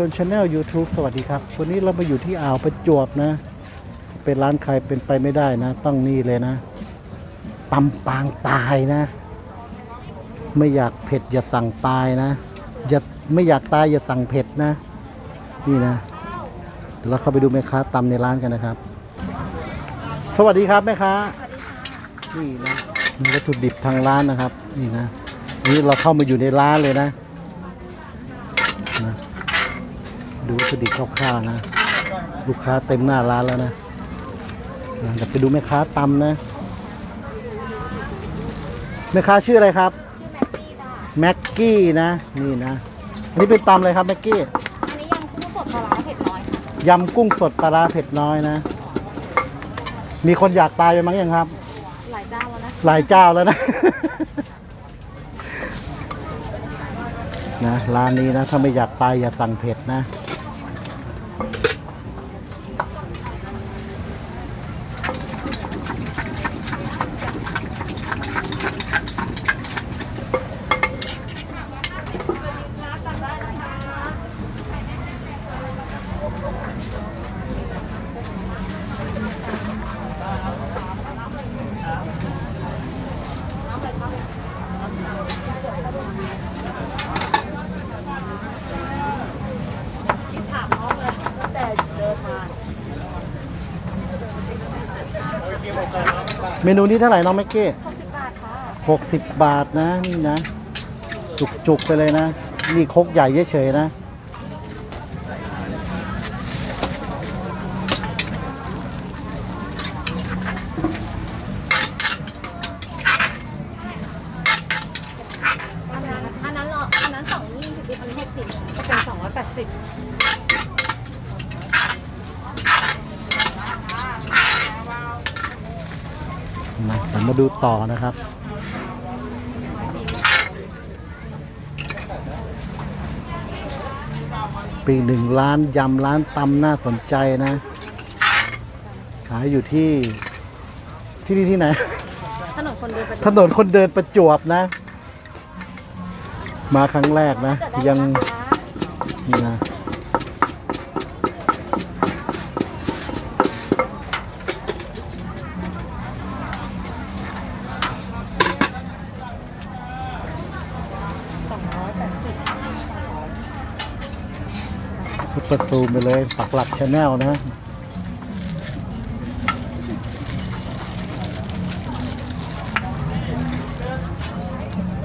ชนชาแนล YouTube สวัสดีครับ วันนี้เรามาอยู่ที่อ่าวประจวบนะ เป็นร้านใครเป็นไปไม่ได้นะ ต้องนี่เลยนะตำปางตายนะ ไม่อยากเผ็ดอย่าสั่งตายนะอย่าไม่อยากตายอย่าสั่งเผ็ดนะ นี่นะเดี๋ยวเราเข้าไปดูแม่ค้าตำในร้านกันนะครับ สวัสดีครับแม่ค้านี่นะมีวัตถุดิบทางร้านนะครับ นี่นะนี่เราเข้ามาอยู่ในร้านเลยนะ ดูวัตถุดิบคร่าวๆนะ ลูกค้าเต็มหน้าร้านแล้วนะนะเดี๋ยวไปดูแม่ค้าตำนะ แม่ค้าชื่ออะไรครับ แม็กกี้นะ นี่นะ อันนี้เป็นตำอะไรครับแม็กกี้ อันนี้ยำกุ้งสดปลาร้าเผ็ดน้อยค่ะยำกุ้งสดปลาร้าเผ็ดน้อยนะ มีคนอยากตายไปมั้งยังครับ หลายเจ้าแล้วนะ หลายเจ้าแล้วนะ นะร้านนี้นะ ถ้าไม่อยากตายอย่าสั่งเผ็ดนะ เมนูนี้เท่าไหร่น้องแม็กกี้60บาทค่ะหกสิบบาทนะนี่นะ จุกๆไปเลยนะ นี่ครกใหญ่เฉยๆนะ อันนั้นอันนั้นเหรออันนั้นสองยี่สิบอันนี้หกสิบก็เป็นสองร้อยแปดสิบ นะเดี๋ยวมาดูต่อนะครับ ปีหนึ่งร้านยำร้านตำน่าสนใจนะ ขายอยู่ที่ที่นี่ที่ไหน ถนนคนเดินไปถนนคนเดินประจวบนะ มาครั้งแรกนะเกิดได้ยังนะคะนี่นะ สองร้อยแปดสิบ ซุปเปอร์ซูมไปเลยปักหลักชาแนลนะ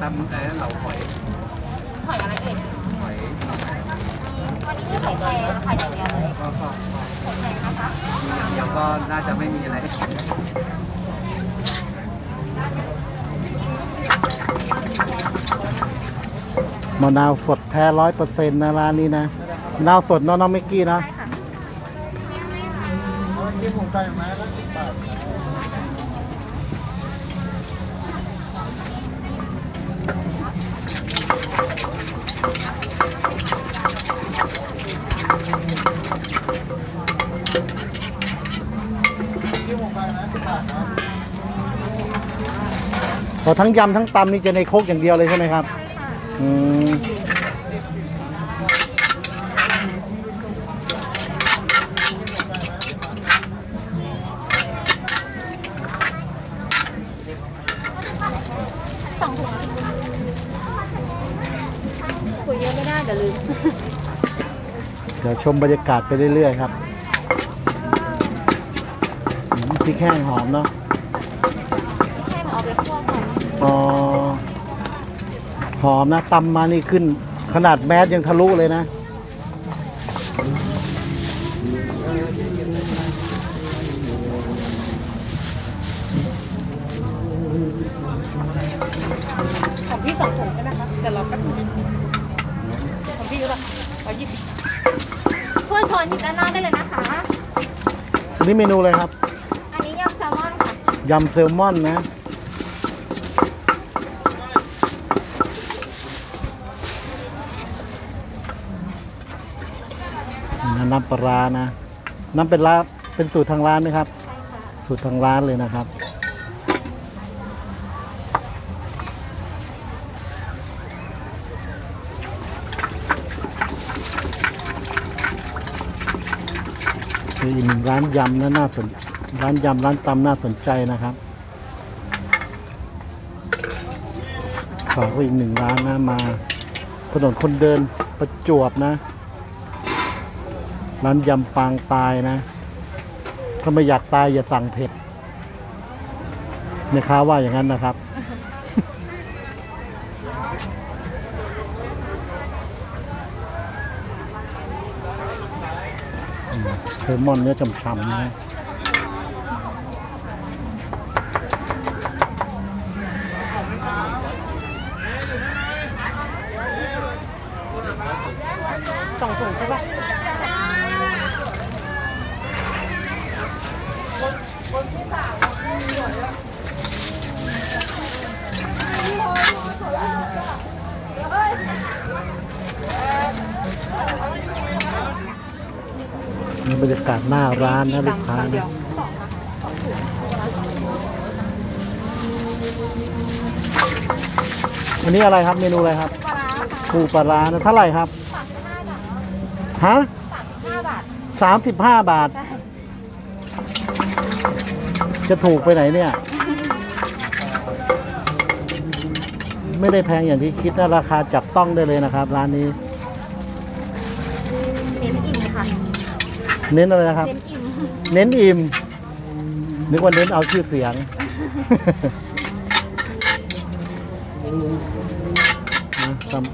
ทำอะไรนะเหลาหอยหอยอะไรเอ่ยหอยวันนี้หอยแครงหอยอย่างเดียวเลยก็ก็หอยแครงนะคะเดี๋ยวก็น่าจะไม่มีอะไรให้กินมะนาวสดแท้ร้อยเปอร์เซ็นต์นะร้านนี้นะ มะนาวสดเนาะน้องเมกกี้นะ ใช่ค่ะพอทั้งยำทั้งตำนี่จะในโคกอย่างเดียวเลยใช่ไหมครับใช่ค่ะอืม สองถุงคุยเยอะไม่ได้เดี๋ยวลืม เดี๋ยว ชมบรรยากาศไปเรื่อยๆครับอืมพริกแห้งหอมเนาะให้มาเอาไปคั่วก่อนอ๋อหอมนะตำมานี่ขึ้น ขนาดแมสยังทะลุเลยนะ นนี้เมนูอะไรครับ อันนี้ยำแซลมอนค่ะ ยำแซลมอนนะ น้ำปลาร้านะ น้ำเป็นร้านเป็นสูตรทางร้านไหมครับใช่ค่ะสูตรทางร้านเลยนะครับ อีกหนึ่งร้านยำนะน่าสนร้านยำร้านตำน่าสนใจนะครับฝากไว้อีกหนึ่งร้านนะมาถนนคนเดินประจวบนะ ร้านยำปางตายนะ ถ้าไม่อยากตายอย่าสั่งเผ็ดแม่ค้าว่าอย่างนั้นนะครับ ซลมอนเนื้อฉ่ำๆนะ สองถุงใช่ปะ นี่บรรยากาศหน้าร้านนะลูกค้าเดียนะวอันนี้อะไรครับเมนูอะไรครับปูปลาร้านะเท่าไหร่ครับฮะห้าบาทสามสิบห้าบาท จะถูกไปไหนเนี่ย ไม่ได้แพงอย่างที่คิดนะราคาจับต้องได้เลยนะครับ ร้านนี้ เน้นอะไรนะครับเน้นอิ่มเน้นอิ่ม นึกว่าเน้นเอาชื่อเสียง นะตำ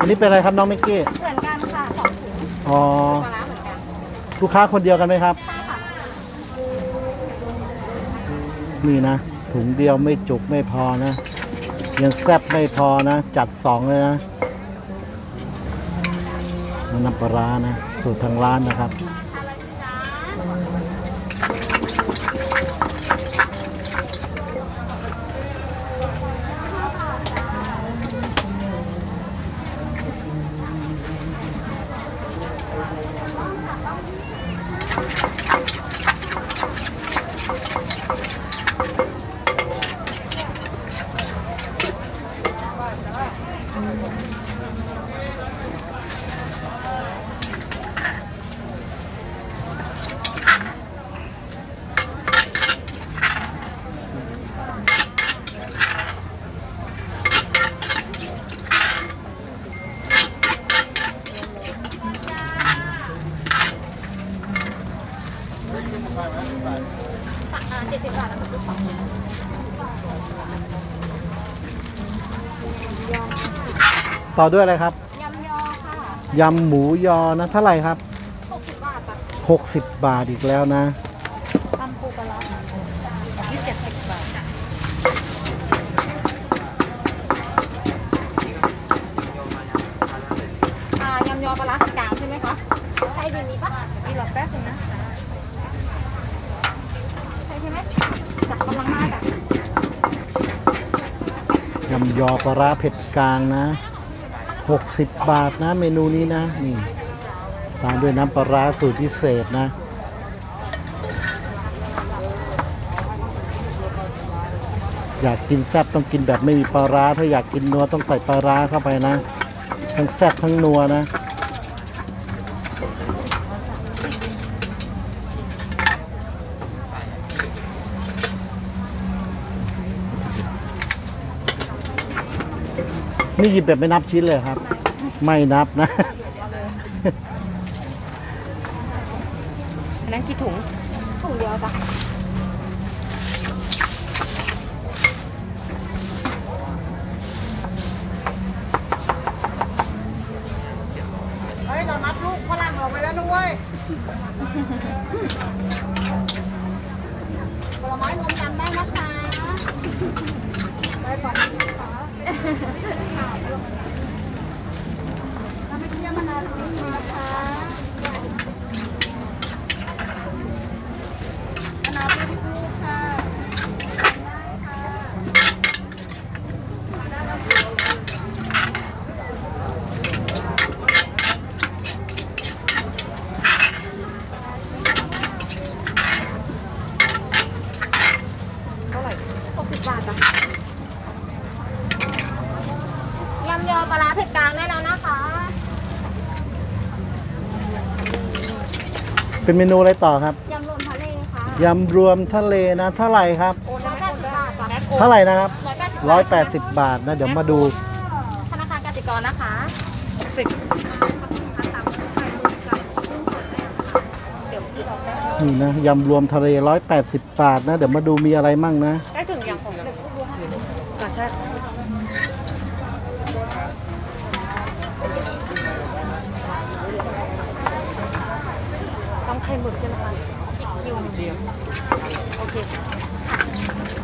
อันนี้เป็นอะไรครับน้องมิกกี้ เหมือนกันค่ะสองถุงอ๋อ ปลาร้าเหมือนกัน ลูกค้าคนเดียวกันไหมครับ ใช่ค่ะ นี่นะ ถุงเดียวไม่จุกไม่พอนะ ยังแซ่บไม่พอนะ จัดสองเลยนะน้ำปลาร้านะ สูตรทางร้านนะครับ ต่อด้วยอะไรครับยำยอค่ะยำหมูยอนะเท่าไหร่ครับหกสิบบาทค่ะ60 บาทอีกแล้วนะตำปูปลาร้ายี่สิบเจ็ดสิบบาทค่ะอ่ายำยอปลาร้ากลางใช่ไหมคะใช่บินนี้ปะพี่รอแป๊บนึงนะใช่ใช่ไหมจักกำลังมาจ้ะยำยอปลาร้าเผ็ดกลางนะ 60 บาทนะเมนูนี้นะนี่ตามด้วยน้ำปลาร้าสูตรพิเศษนะ อยากกินแซ่บต้องกินแบบไม่มีปลาร้าถ้าอยากกินนัวต้องใส่ปลาร้าเข้าไปนะ ทั้งแซ่บทั้งนัวนะ นี่หยิบแบบไม่นับชิ้นเลยครับ ไม่นับนะ อันนั้นกี่ถุง ถุงเดียวจ้ะเฮ้ย เรานับลูกฝรั่งออกไปแล้วนะเว้ยผลไม้รวมกันได้นะคะได้ก่อนนะคะถ้าไม่เที่ยวมานานจริงนะคะมะนาวเป็นลูกค่ะ บาทจ้ะ ยำยอปลาร้าเผ็ดกลางได้แล้วนะคะ เป็นเมนูอะไรต่อครับยำรวมทะเลค่ะยำรวมทะเลนะเท่าไหร่ครับ ร้อยแปดสิบบาทจ้ะเท่าไหร่นะครับร้อยแปดสิบ180 บาทนะ เดี๋ยวมาดูธนาคารกสิกรนะคะ นี่นะยำรวมทะเล 180 บาทนะ เดี๋ยวมาดูมีอะไรมั่งนะ ได้ถึงอย่างของอ่าใช่ต้องไข่ หมึกใช่ไหมคะอีกคิวหนึ่งเดียวโอเค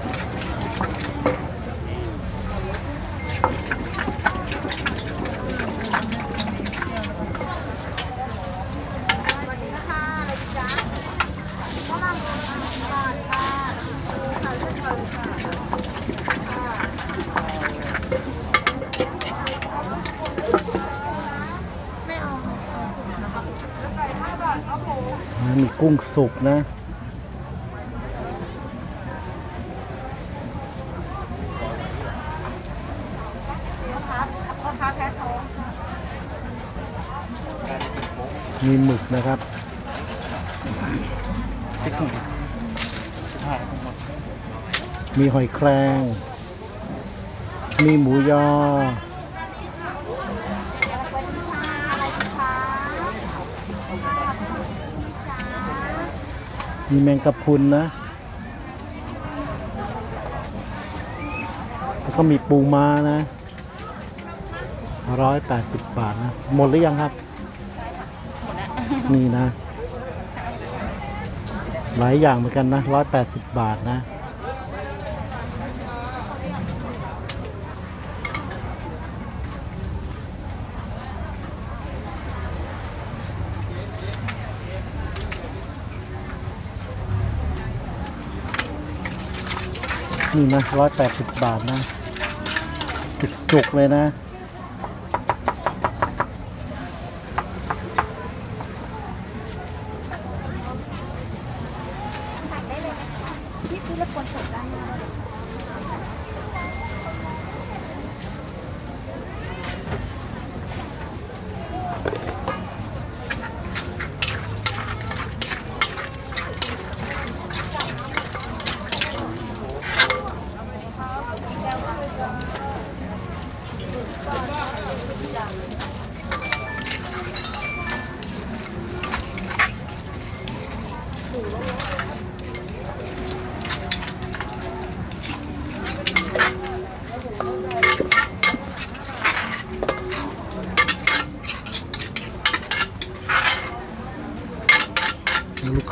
มีกุ้งสุกนะมีหมึกนะครับมีหอยแครง มีหมูยอ มีแมงกะพรุนนะ แล้วก็มีปูม้านะร้อยแปดสิบบาทนะ หมดหรือยังครับ นี่นะ หลายอย่างเหมือนกันนะร้อยแปดสิบบาทนะ นี่นะร้อยแปดสิบบาทนะ จุกๆเลยนะ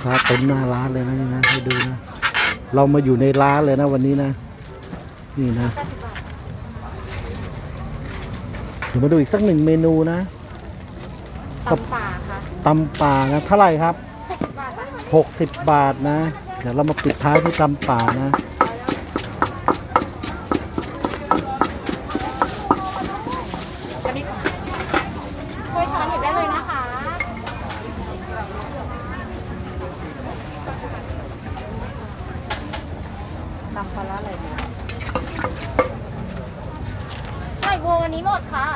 ค้าเต็มหน้าร้านเลยนะนี่นะให้ดูนะ เรามาอยู่ในร้านเลยนะวันนี้นะ นี่นะเดี๋ยวมาดูอีกสักหนึ่งเมนูนะตำป่าค่ะตำป่านะเท่าไหร่ครับบาทจ้ะ60 บาทนะ เดี๋ยวเรามาปิดท้ายที่ตำป่านะ ถ้วยช้อนหยิบได้เลยนะคะ ตำปลาร้าอะไรดีไข่บัววันนี้หมดค่ะ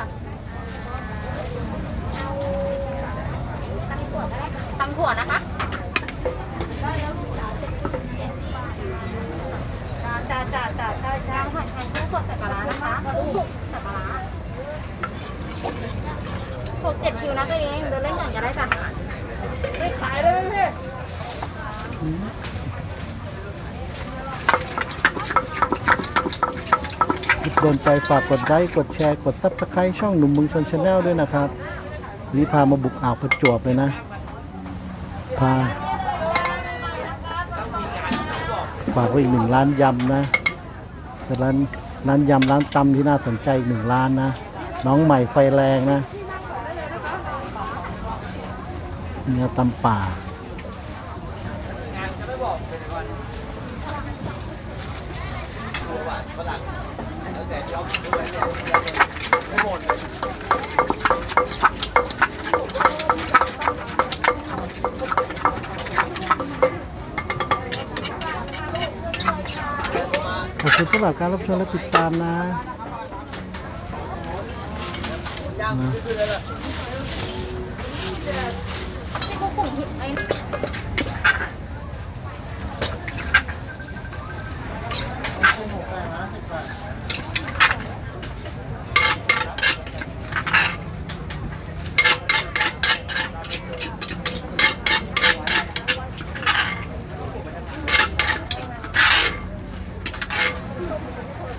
ตำถั่วนะคะจ้าจ้าจ้าจ้าจ้าผัดไทยกุ้งสดใส่ปลาร้านะคะกุ้งสุกใส่ปลาร้า หกเจ็ดคิวนะตัวเองเดินเล่นก่อนก็ได้จ้ะไม่ขายได้ไหมพี่โดนใจฝากกดไลค์กดแชร์กดซับสไครต์ช่องหนุ่มเมึงชนชาแนลด้วยนะครับวันนี้พามาบุกอ่าวประจวบเลยนะ พาฝากไว้อีกหนึ่งร้านยำนะเป็นร้านร้านยำร้านตำที่น่าสนใจอีกหนึ่งร้านนะ น้องใหม่ไฟแรงนะ เนื้อตำป่าคอบคุณสำหรับการรับชมและติดตามนะนะ พี่กุ๊กปุ๋งไอ้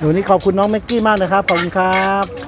วันนี้ขอบคุณน้องแม็กกี้มากนะครับ ขอบคุณครับ